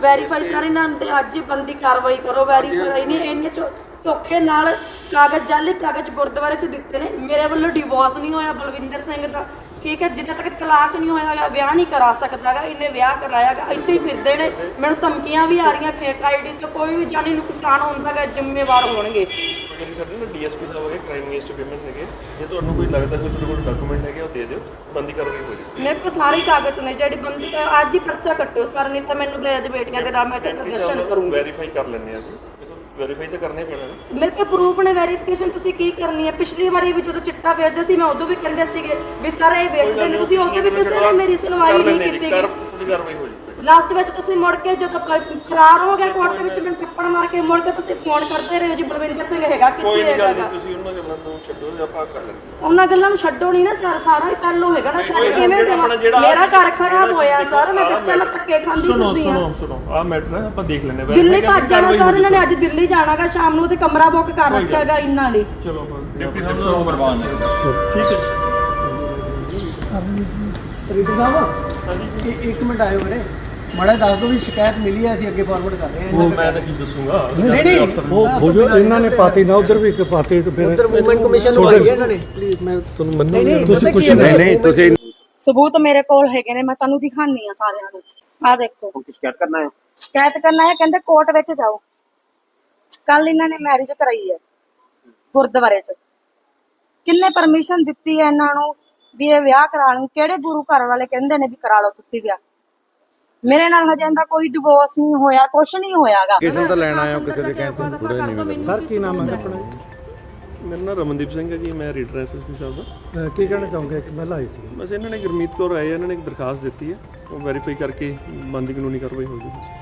Verify ਸਾਰੇ ਇਹਨਾਂ ਤੇ ਅੱਜ ਹੀ ਬੰਦੀ ਕਾਰਵਾਈ ਕਰੋ ਵੈਰੀਫਾਈ ਨਹੀਂ ਇੰਨੇ ਚੋ- ਧੋਖੇ ਨਾਲ ਕਾਗਜ਼ ਜਾਲੀ ਕਾਗਜ਼ ਗੁਰਦੁਆਰੇ 'ਚ ਦਿੱਤੇ ਨੇ। ਮੇਰੇ ਵੱਲੋਂ ਡਿਵੋਰਸ ਨਹੀਂ ਹੋਇਆ ਬਲਵਿੰਦਰ ਸਿੰਘ ਦਾ। ਠੀਕ ਹੈ ਜਿੰਨਾ ਤੱਕ ਤਲਾਕ ਨਹੀਂ ਹੋਇਆਗਾ ਵਿਆਹ ਨਹੀਂ ਕਰਾ ਸਕਦਾਗਾ ਇਹਨੇ ਵਿਆਹ ਕਰਾਇਆਗਾ ਇੱਥੇ ਹੀ ਫਿਰਦੇ ਨੇ। ਮੈਨੂੰ ਧਮਕੀਆਂ ਵੀ ਆ ਰਹੀਆਂ ਫੇਕ ਆਈਡੀ ਤੇ ਕੋਈ ਵੀ ਜਾਨੀ ਨੁਕਸਾਨ ਹੁੰਦਾਗਾ ਜ਼ਿੰਮੇਵਾਰ ਹੋਣਗੇ। ਜਿਹੜੀ ਸਾਡੇ ਨਾ ਡੀਐਸਪੀ ਸਾਹਿਬ ਹੈਗੇ ਕ੍ਰਾਈਮ ਅਗੇਂਸਟ ਪੇਮੈਂਟ ਹੈਗੇ। ਜੇ ਤੁਹਾਨੂੰ ਕੋਈ ਲੱਗਦਾ ਕੋਈ ਤੁਹਾਡੇ ਕੋਲ ਡਾਕੂਮੈਂਟ ਹੈਗੇ ਉਹ ਦੇ ਦਿਓ। ਬੰਦੀ ਹੋ ਜਾਊਗੀ। ਮੇਰੇ ਕੋਲ ਸਾਰੇ ਕਾਗਜ਼ ਨੇ ਜਿਹੜੀ ਬੰਦੀ ਅੱਜ ਹੀ ਪਰਚਾ ਕੱਟੋ ਸਰ ਨਹੀਂ ਤਾਂ ਮੈਨੂੰ ਮੇਰੇ ਬੇਟੀਆਂ ਦੇ ਨਾਮ ਮੈਂ ਇੱਥੇ ਪ੍ਰਦਰਸ਼ਨ ਕਰੂੰਗੀ। ਵੈਰੀਫਾਈ ਕਰ ਲੈਂਦੇ ਆ ਜੀ। ਵੈਰੀਫਾਈ ਤਾਂ ਕਰਨਾ ਹੀ ਪੈਣਾ ਨਾ। ਮੇਰੇ ਕੋਲ ਪ੍ਰੂਫ ਨੇ ਵੈਰੀਫਿਕੇਸ਼ਨ ਤੁਸੀਂ ਕੀ ਕਰਨੀ ਹੈ? ਪਿਛਲੀ ਵਾਰੀ ਵੀ ਜਦੋਂ ਚਿੱਟਾ ਵੇਚਦੇ ਸੀ ਮੈਂ ਉਦੋਂ ਵੀ ਕਹਿੰਦੇ ਸੀਗੇ ਵੀ ਸਰ ਇਹ ਵੇਚਦੇ ਨੇ ਤੁਸੀਂ ਉਦੋਂ ਵੀ ਕਿਸੇ ਨੇ ਮੇਰੀ ਸੁਣਵਾਈ ਨਹੀਂ ਕੀਤੀ ਕਰ ਤੁਹਾਡੀ ਕਾਰਵਾਈ ਹੋ ਲਾਸਟ ਵਿੱਚ ਤੁਸੀਂ ਮੁੜ ਕੇ ਜਦੋਂ ਪ- ਫਰਾਰ ਹੋ ਗਏ ਕੋਰਟ ਦੇ ਵਿੱਚ ਮੈਨੂੰ ਥੱਪੜ ਮਾਰ ਕੇ ਮੁੜ ਕੇ ਤੁਸੀਂ ਫੋਨ ਕਰਦੇ ਰਹੇ ਹੋ ਜੀ ਬਲਵਿੰਦਰ ਸਿੰਘ ਹੈਗਾ ਕੋਈ ਕਿੱਥੇ ਨਹੀਂ ਗੱਲ ਹੈਗਾ ਨਹੀਂ ਤੁਸੀਂ ਉਹਨਾਂ ਗੱਲਾਂ ਨੂੰ ਛੱਡੋ ਜਾਂ ਆਪਾਂ ਕਰ ਲੈਂਦੇ ਹਾਂ। ਉਹਨਾਂ ਗੱਲਾਂ ਨੂੰ ਛੱਡੋ ਨਹੀਂ ਨਾ ਸਰ ਸਾਰਾ ਹੀ ਕੱਲ ਹੋਏਗਾ ਨਾ ਛੱਡ ਕੋਈ ਕਿਵੇਂ ਜਿਹੜਾ ਦੇਵਾਂ? ਆਪਣਾ ਜਿਹੜਾ- ਮੇਰਾ ਘਰ ਖਰਾਬ ਹੋਇਆ ਸਰ ਮੈਂ ਬੱਚਿਆਂ ਨਾਲ ਧੱਕੇ ਖਾਂਦੀ ਸੁਣੋ ਫਿਰਦੀ ਹਾਂ। ਸੁਣੋ ਸੁਣੋ ਆ ਮੈਟਰ ਹੈ ਆਪਾਂ ਦੇਖ ਲੈਂਦੇ ਹਾਂ। ਦਿੱਲੀ ਭੱਜ ਜਾਣਾ ਸਰ ਇਹਨਾਂ ਨੇ। ਅੱਜ ਦਿੱਲੀ ਜਾਣਾਗਾ ਸ਼ਾਮ ਨੂੰ ਤੇ ਕਮਰਾ ਬੁੱਕ ਕਰ ਰੱਖਿਆਗਾ ਇਹਨਾਂ ਨੇ। ਚਲੋ ਆਪਾਂ ਡਿਪਟੀ ਸਾਹਿਬ ਨੂੰ ਨੇ ਠੀਕ ਹੈ ਰੀਤੂ ਸਾਹਿਬ ਇਹ ਇੱਕ ਮਿੰਟ ਆਇਓ ਮੇਰੇ ਮਾੜਾ ਦੱਸ ਦਿਓ ਵੀ ਸ਼ਿਕਾਇਤ ਮਿਲੀ ਹੈ ਅਸੀਂ ਅੱਗੇ ਫਾਰਵਰਡ ਕਰ ਰਹੇ ਹਾਂ। ਉਹ ਮੈਂ ਤਾਂ ਕੀ ਦੱਸੂਗਾ? ਨਹੀਂ ਨਹੀਂ ਉਹ ਹੋ ਜੋ ਇਹਨਾਂ ਨੇ ਪਾਤੀ ਨਾ ਉਧਰ ਵੀ ਇੱਕ ਪਾਤੀ ਤੇ ਫਿਰ ਉਧਰ ਵੂਮਨ ਕਮਿਸ਼ਨ ਨੂੰ ਆਈ ਹੈ ਇਹਨਾਂ ਨੇ। ਪਲੀਜ਼ ਮੈਂ ਤੁਹਾਨੂੰ ਮੰਨੋ ਨਹੀਂ ਤੁਸੀਂ ਕੁਛ ਨਹੀਂ ਨਹੀਂ ਤੁਸੀਂ ਸਬੂਤ ਮੇਰੇ ਕੋਲ ਹੈਗੇ ਨੇ ਮੈਂ ਤੁਹਾਨੂੰ ਦਿਖਾਣੀ ਆ ਸਾਰਿਆਂ ਨੂੰ। ਆ ਦੇਖੋ। ਸ਼ਿਕਾਇਤ ਕਰਨਾ ਹੈ? ਸ਼ਿਕਾਇਤ ਕਰਨਾ ਹੈ ਕਹਿੰਦੇ ਕੋਰਟ ਵਿੱਚ ਜਾਓ। ਕੱਲ ਇਹਨਾਂ ਨੇ ਮੈਰਿਜ ਕਰਾਈ ਹੈ ਗੁਰਦੁਆਰੇ 'ਚ। ਕਿੰਨੇ ਪਰਮਿਸ਼ਨ ਦਿੱਤੀ ਹੈ ਇਹਨਾਂ ਨੂੰ ਵੀ ਇਹ ਵਿਆਹ ਕਰਾ ਲੈਣ? ਕਿਹੜੇ ਗੁਰੂ ਘਰ ਵਾਲੇ ਕਹਿੰਦੇ ਨੇ ਵੀ ਕਰਾ ਲਓ ਤੁਸੀਂ ਵਿਆਹ? ਮੇਰੇ ਨਾਲ ਹਜੇ ਇਹਦਾ ਕੋਈ ਡਿਵੋਰਸ ਨਹੀਂ ਹੋਇਆ ਕੁਛ ਨਹੀਂ ਹੋਇਆਗਾ। ਕਿਸੇ ਦਾ ਲੈਣ ਆਇਆ ਕਿਸੇ ਦੇ ਕਹਿੰਦੇ ਥੋੜਾ ਨਹੀਂ ਸਰ ਕੀ ਨਾਮ ਹੈ ਆਪਣਾ ਮੇਰਾ ਨਾਮ ਰਮਨਦੀਪ ਸਿੰਘ ਹੈ ਜੀ ਮੈਂ ਰੀਡਰ ਐਸਐਸਪੀ ਸਾਹਿਬ ਦਾ ਅਹ ਕੀ ਕਹਿਣਾ ਚਾਹੋਗੇ? ਕਿ ਮਹਿਲਾ ਆਈ ਸੀ। ਬਸ ਇਹਨਾਂ ਨੇ ਗੁਰਮੀਤ ਕੌਰ ਆਏ ਆ, ਇਹਨਾਂ ਨੇ ਇੱਕ ਦਰਖਾਸਤ ਦਿੱਤੀ ਹੈ। ਉਹ ਵੈਰੀਫਾਈ ਕਰਕੇ ਬੰਦੀ ਕਾਨੂੰਨੀ ਕਾਰਵਾਈ ਹੋ ਜਾਊਗੀ